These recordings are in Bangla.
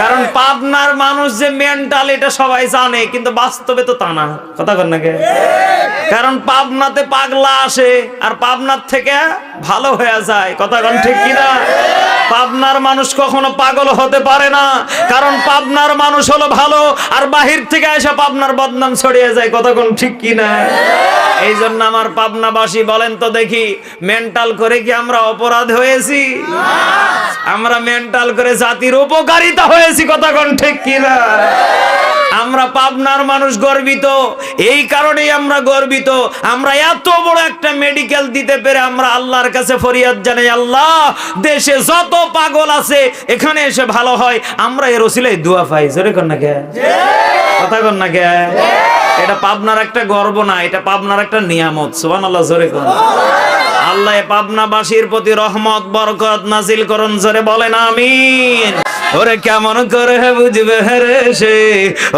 কারণ পাবনার মানুষ যে মেন্টাল এটা সবাই জানে, কিন্তু বাস্তবে তো তা না। কথা কর না? কারণ পাবনাতে পাগলা আসে, আর পাবনার থেকে ভালো হয়ে যায়। কথা কন ঠিক কিনা? পাবনার মানুষ কখনো পাগল হতে পারে না। কারণ পাবনার মানুষ হলো ভালো, আর বাহির থেকে এসে পাবনার বদনাম ছড়িয়ে যায়। কতক্ষণ ঠিক কিনা এই জন্য আমার পাবনাবাসী বলেন তো দেখি মেন্টাল করে কি আমরা অপরাধ হয়েছি? আমরা মেন্টাল করে জাতির উপকারিতা হয়েছি, কতক্ষণ ঠিক কিনা আমরা পাবনার মানুষ গর্বিত। এই কারণেই আমরা গর্বিত। আমরা এত বড় একটা মেডিকেল দিতে পেরে আমরা আল্লাহর কাছে ফরিয়াদ জানাই, আল্লাহ, দেশে যত পাগল আছে, এখানে এসে ভালো হয়। আমরা এর ওসিলাই দোয়া পাই। জোরে কর না কে? কথা কর না কে? এটা পাবনার একটা গর্ব না, এটা পাবনার একটা নিয়ামত। সুবান আল্লাহ জোরে কর। আল্লাহ পাবনাবাসীর প্রতি রহমত, বরকত নাজিল করুন, জোরে বলেন আমিন। ওরে কেমন করে হে বুঝবে রে সে,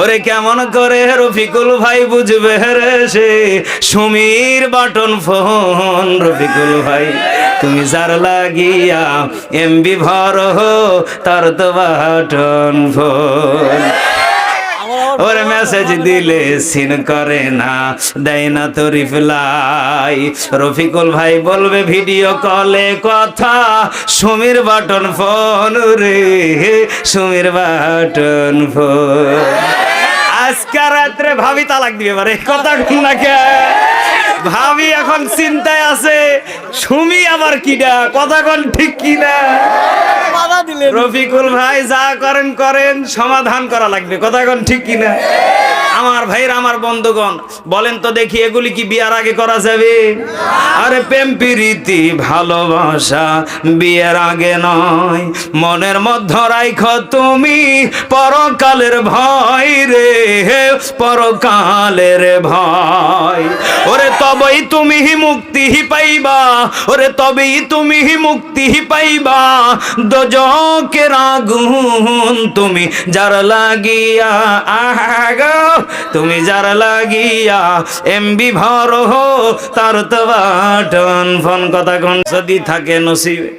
ওরে কেমন করে হে রফিকুল ভাই বুঝবে রে সে, সুমির বাটন ফোন, রফিকুল ভাই, তুমি যার লাগিয়া এমবি ভর হো, তার তো বাটন ফোন। ওরে মেসেজ দিলে সিন করে না, দেয় না তো রিপ্লাই রফিকুল ভাই বলবে, ভিডিও কলে কথা, সুমির বাটন ফোন রে, সুমির বাটন ফোন। আজকে রাত্রে ভাবি তালাক দিবে পারে কথা না কে? ভাবি এখন চিন্তায় আছে, সুমি আবার কিনা কথা কোন ঠিক কিনা? রফিকুল ভাই যা করেন করেন সমাধান করা লাগবে। কথা ঠিক কিনা? আমার ভাইরা আমার বন্ধুগণ, বলেন তো দেখি এগুলি কি বিয়ার আগে করা যাবে? আরে প্রেম, প্রীতি, ভালোবাসা বিয়ের আগে নয়। মনের মধ্যে রাইখ তুমি পরকালের ভয় রে, পরকালের ভয়। ওরে তবেই তুমি মুক্তি পাইবা, ওরে তবেই তুমি মুক্তি পাইবা। দোজকের আগুন তুমি যার লাগিয়া আগ তুমি যার লাগিয়া এমবি ভর হো, তার তো বাটন ফোন কথা কোন যদি থাকে নসিবে।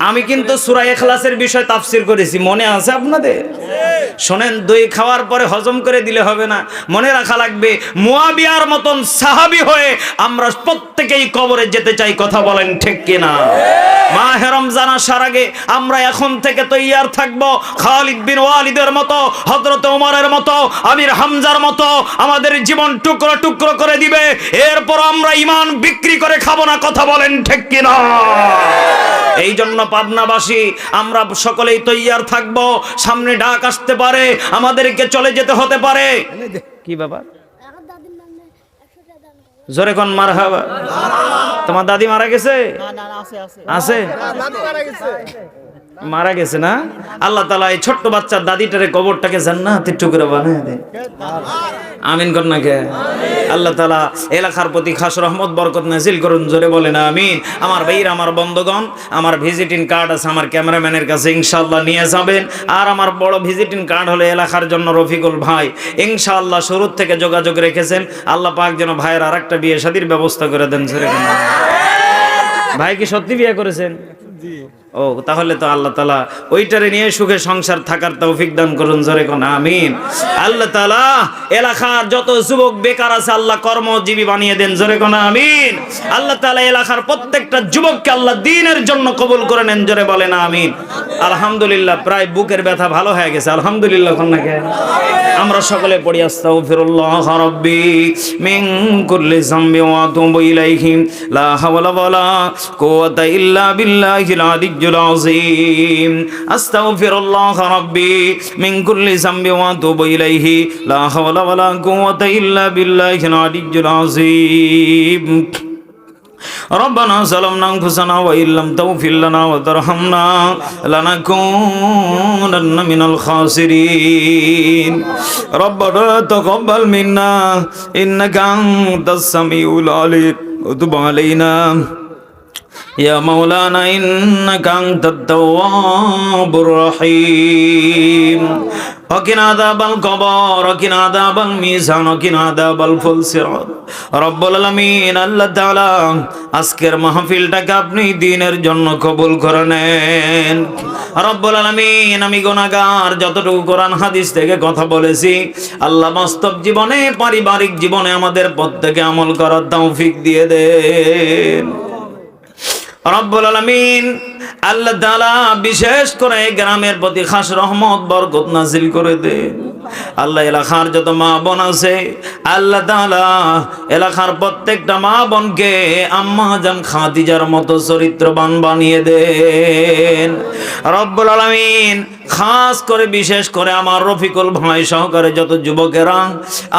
আমি কিন্তু সুরা এখলাসের বিষয় তাফসির করেছি, মনে আছে আপনাদের? শোনেন, দই খাওয়ার পরে হজম করে দিলে হবে না। মনে রাখা লাগবে, মুয়াবিয়ার মতন সাহাবি হয়ে আমরা প্রত্যেকেই কবরে যেতে চাই, কথা বলেন ঠিক কিনা? মা রমজান আসার আগে আমরা এখন থেকে তৈয়ার থাকব খালিদ বিন ওয়ালিদের মতো, হযরত ওমরের মতো, আমির হামজার মতো, আমাদের জীবন টুকরো টুকরো করে দিবে। এরপর আমরা ইমান বিক্রি করে খাব না, কথা বলেন ঠিক কিনা? এই জন্য পাবনাবাসী আমরা সকলেই তৈয়ার থাকব। সামনে ডাক আসতে পারে আমাদেরকে চলে যেতে হতে পারে। কি বাবা জোরে কোন মার তোমার দাদি মারা গেছে? আছে মারা গেছে না? আল্লাহ তালা এই ছোট্ট বাচ্চার দাদিটারে কবরটাকে জান্নাতের টুকরা বানায় দেয় আমিন কর না কে? আল্লাহ তালা এলাকার প্রতি খাস রহমত, বরকত নাজিল করুন, জোরে বলে না আমিন। আমার ভাইরা আমার বন্ধুগণ, আমার ভিজিটিং কার্ড আছে আমার ক্যামেরাম্যানের কাছে ইনশাল্লাহ নিয়ে যাবেন। আর আমার বড় ভিজিটিং কার্ড হলো এলাকার জন্য রফিকুল ভাই। ইনশাআল্লাহ শুরুর থেকে যোগাযোগ রেখেছেন। আল্লাহ পাক যেন ভাইয়ের আর একটা বিয়ে শাদির ব্যবস্থা করে দেন, জোরে ভাই কি সত্যি বিয়ে করেছেন? ও, তাহলে তো আল্লাহ তালা ওইটারে নিয়ে সুখে সংসার থাকার তৌফিক দান করুন, জোরে কোন, আমিন। আল্লাহ তালা এলাকার যত যুবক, বেকার আছে, আল্লাহ কর্মজীবী বানিয়ে দেন, জোরে কোন, আমিন। আল্লাহ তালা এলাকার প্রত্যেকটা যুবককে আল্লাহ দিনের জন্য কবুল করে নেন, জোরে বলেন, আমিন। আলহামদুলিল্লাহ, প্রায় বুকের ব্যথা ভালো হয়ে গেছে, আলহামদুলিল্লাহ কন্যাকে আমরা সকলে পড়ি, আস্তাগফিরুল্লাহ রাব্বি মিন কুল্লি যামবি ওয়া আতুবু ইলাইহি। লা হাওলা ওয়ালা কুওয়াতা ইল্লা বিল্লাহিল আলিয়্যিল আযীম আস্তাগফিরুল্লাহ রাব্বি মিন কুল্লি যামবি ওয়া আতুবু ইলাইহি লা হাওলা ওয়ালা কুওয়াতা ইল্লা বিল্লাহিল আলিয়্যিল আযীম ربنا ظلمنا انفسنا وان لم تغفر لنا وترحمنا لنكونن من الخاسرين ربنا تقبل منا انك انت السميع العليم وتب علينا يا مولانا إنك أنت التواب الرحيم وقنا عذاب القبر وقنا عذاب الميزان وقنا عذاب الفلسرات رب العالمين আল্লাহ তাআলা আজকের মাহফিলটাকে আপনি দিনের জন্য কবুল করে নেন রব্বুল আলামিন আমি গুনাহগার যতটুকু কোরআন হাদিস থেকে কথা বলেছি আল্লাহ বাস্তব জীবনে পারিবারিক জীবনে আমাদের প্রত্যেকে আমল করার তৌফিক দিয়ে দেন রব্বুল আলমিন আল্লাহ তাআলা বিশেষ করে গ্রামের প্রতি খাস রহমত বরকত নাজিল করে দে আল্লাহ এলাকার যত মা বোন আছে, আল্লাহ তাআলা এলাকার প্রত্যেকটা মা বোনকে আম্মা জান খাদিজার মতো চরিত্রবান বানিয়ে দেন। রব্বুল আলামিন খাস করে, বিশেষ করে আমার রফিকুল ভাই সহকারে যত যুবকেরা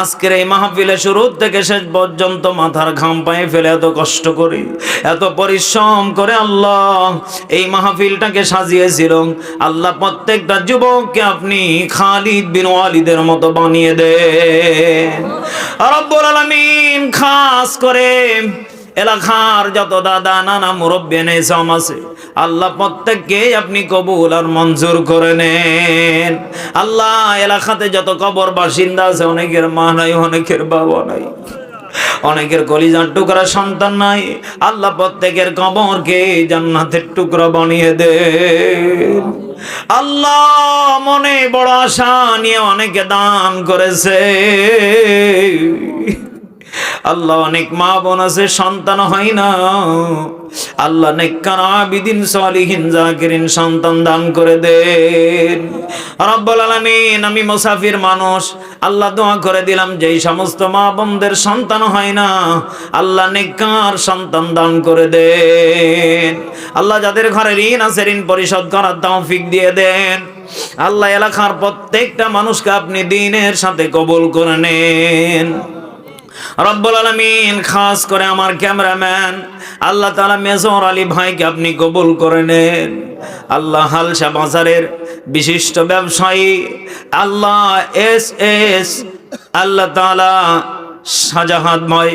আজকের এই মাহফিলে শুরু থেকে শেষ পর্যন্ত মাথার ঘাম পায়ে ফেলে এত কষ্ট করি, এত পরিশ্রম করে আল্লাহ এই মাহফিলটাকে সাজিয়েছিল। আল্লাহ প্রত্যেকটা যুবককে আপনি খালিদ বিন ওয়ালিদের মতো বানিয়ে দেন রব্বুল আলামিন খাস করে এলাকার যত দাদা, নানা, মুরব্বী, নেশাম আছে, আল্লাহ প্রত্যেককে আপনি কবুল আর মঞ্জুর করে নেন। আল্লাহ এলাকাতে যত কবর বাসিন্দা আছে, অনেকের মা নাই, অনেকের বাবা নাই, অনেকের কলিজার টুকরা সন্তান নাই। আল্লাহ প্রত্যেকের কবরকে জান্নাতের টুকরা বানিয়ে দেন। আল্লাহ মনে বড় আশা নিয়ে অনেকে দান করেছে। আল্লাহ অনেক মা বোন আছে, সন্তান হয় না। আল্লাহ নেককার আবিদিন সালিহিন, জাকিরিন সন্তান দান করে দেন। রব্বুল আলামিন, আমি মুসাফির মানুষ, আল্লাহ দোয়া করে দিলাম, যেই সমস্ত মা বোনদের সন্তান হয় না, আল্লাহ নেককার সন্তান দান করে দেন। আল্লাহ যাদের ঘরে ঋণ আছে, ঋণ পরিশোধ করার তৌফিক দিয়ে দেন। আল্লাহ এলাকার প্রত্যেকটা মানুষকে আপনি দিনের সাথে কবুল করে নেন। রব্বুল আলমিন, খাস করে আমার ক্যামেরাম্যান। আল্লাহ তালা মেজর আলী ভাইকে আপনি কবুল করে নেন। আল্লাহ হালসা বাজারের বিশিষ্ট ব্যবসায়ী। আল্লাহ এস এস, আল্লাহ তালা শাহজাহাদ ভাই।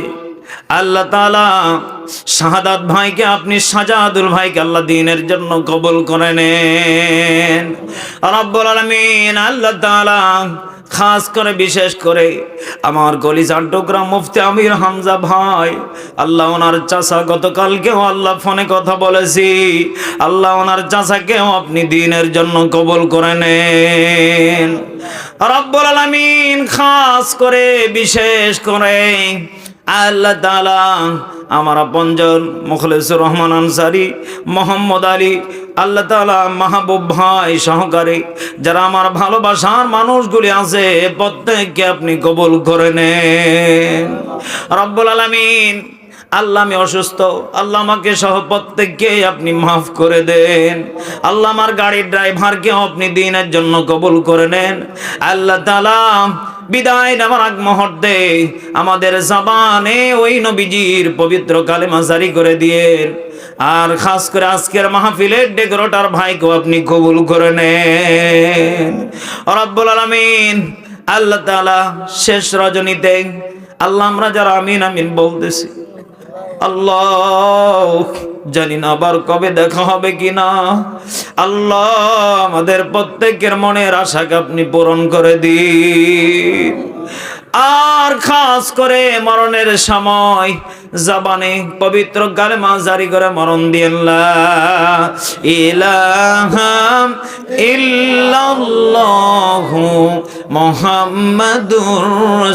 আল্লাহ তালা শাহাদাত ভাইকে আপনি শাহজাহাদুল ভাইকে আল্লাহ দিনের জন্য কবুল করে নেন। রব্বুল আলমিন, আল্লাহ তালা খাস করে, বিশেষ করে আমার গলিজার টুকরা মুফতি আমির হামজা ভাই। আল্লাহ ওনার চাষা গতকালকেও আল্লাহ ফোনে কথা বলেছি। আল্লাহ ওনার চাষাকেও আপনি দিনের জন্য কবল করে নেন। রব্বুল আলামিন খাস করে, বিশেষ করে আল্লাহ তাআলা আমার আপনজন মুখলেসুর রহমান আনসারি, মোহাম্মদ আলী, আল্লাহ তালা মাহবুব ভাই সহকারী, যারা আমার ভালোবাসার মানুষগুলি আছে, প্রত্যেককে আপনি কবুল করে নেন। রব্বুল আলামিন, আল্লাহ আমি অসুস্থ, আল্লাহ আমাকে সহ প্রত্যেককে আপনি মাফ করে দেন। আল্লাহ আমার গাড়ির ড্রাইভারকেও আপনি দিনের জন্য কবুল করে নেন। আল্লাহ তাআলা বিদায় নেওয়ার আগ মুহূর্তে আমাদের জবানে ওই নবীজির পবিত্র কালেমা জারি করে দিয়ে, আর খাস করে আজকের মাহফিলের ডেকোরেটর ভাইকেও আপনি কবুল করে নেন। রব্বুল আলামিন, আল্লাহ তাআলা শেষ রজনীতে, আল্লাহ আমরা যারা আমিন আমিন বলতেছি আল্লাহ, জানি না আবার কবে দেখা হবে কিনা। আল্লাহ, আমাদের প্রত্যেকের মনের আশাকে আপনি পূরণ করে দিন। আর খাস করে মরণের সময় জবানে পবিত্র গালেমা জারি করে মরণ দিয়েন ইলাহাম ইল্লাল্লাহু মুহাম্মাদুর